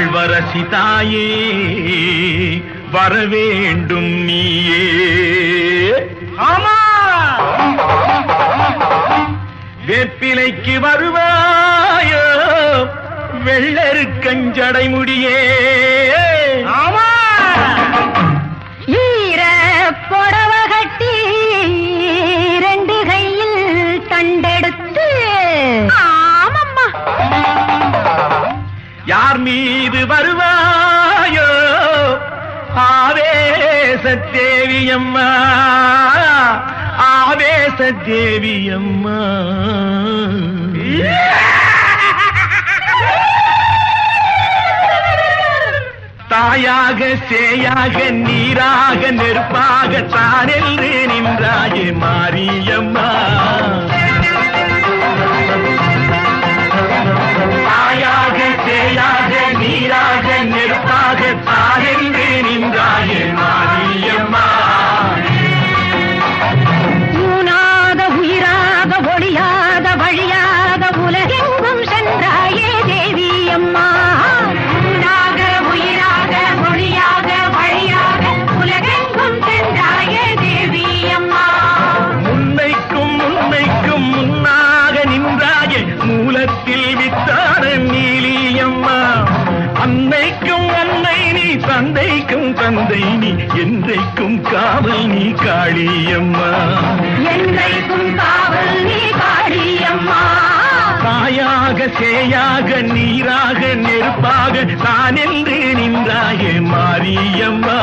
காசி தாயே வரவேண்டும் நீயே. ஆமா. வேப்பிலைக்கு வருவாயோ வெள்ளருக்கஞ்சடை முடியே யார் மீது வருவாயோ? ஆவேச தேவியம்மா ஆவேச தேவியம்மா தாயாக சேயாக நீராக நெருப்பாக தானென்று நின்றாயே மாரியம்மா. மூலத்தில் வித்தான நீலியம்மா. அன்னைக்கும் அன்னை நீ தந்தைக்கும் தந்தை நீ என்றைக்கும் காவல் நீ காளியம்மா. என்றைக்கும் காவல் நீ காளியம்மா. தாயாக சேயாக நீராக நெருப்பாக என்று நின்றாயே மாரியம்மா.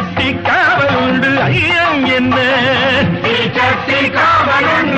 கட்டி காவலுண்டு ஐயம் என்ன? நீ கட்டி காவலுண்டு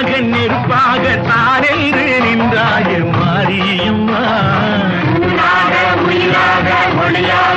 நெருப்பாக நெருப்பாக தானென்று நின்றாய மாரியம்மா உயிராக ஒளியாக.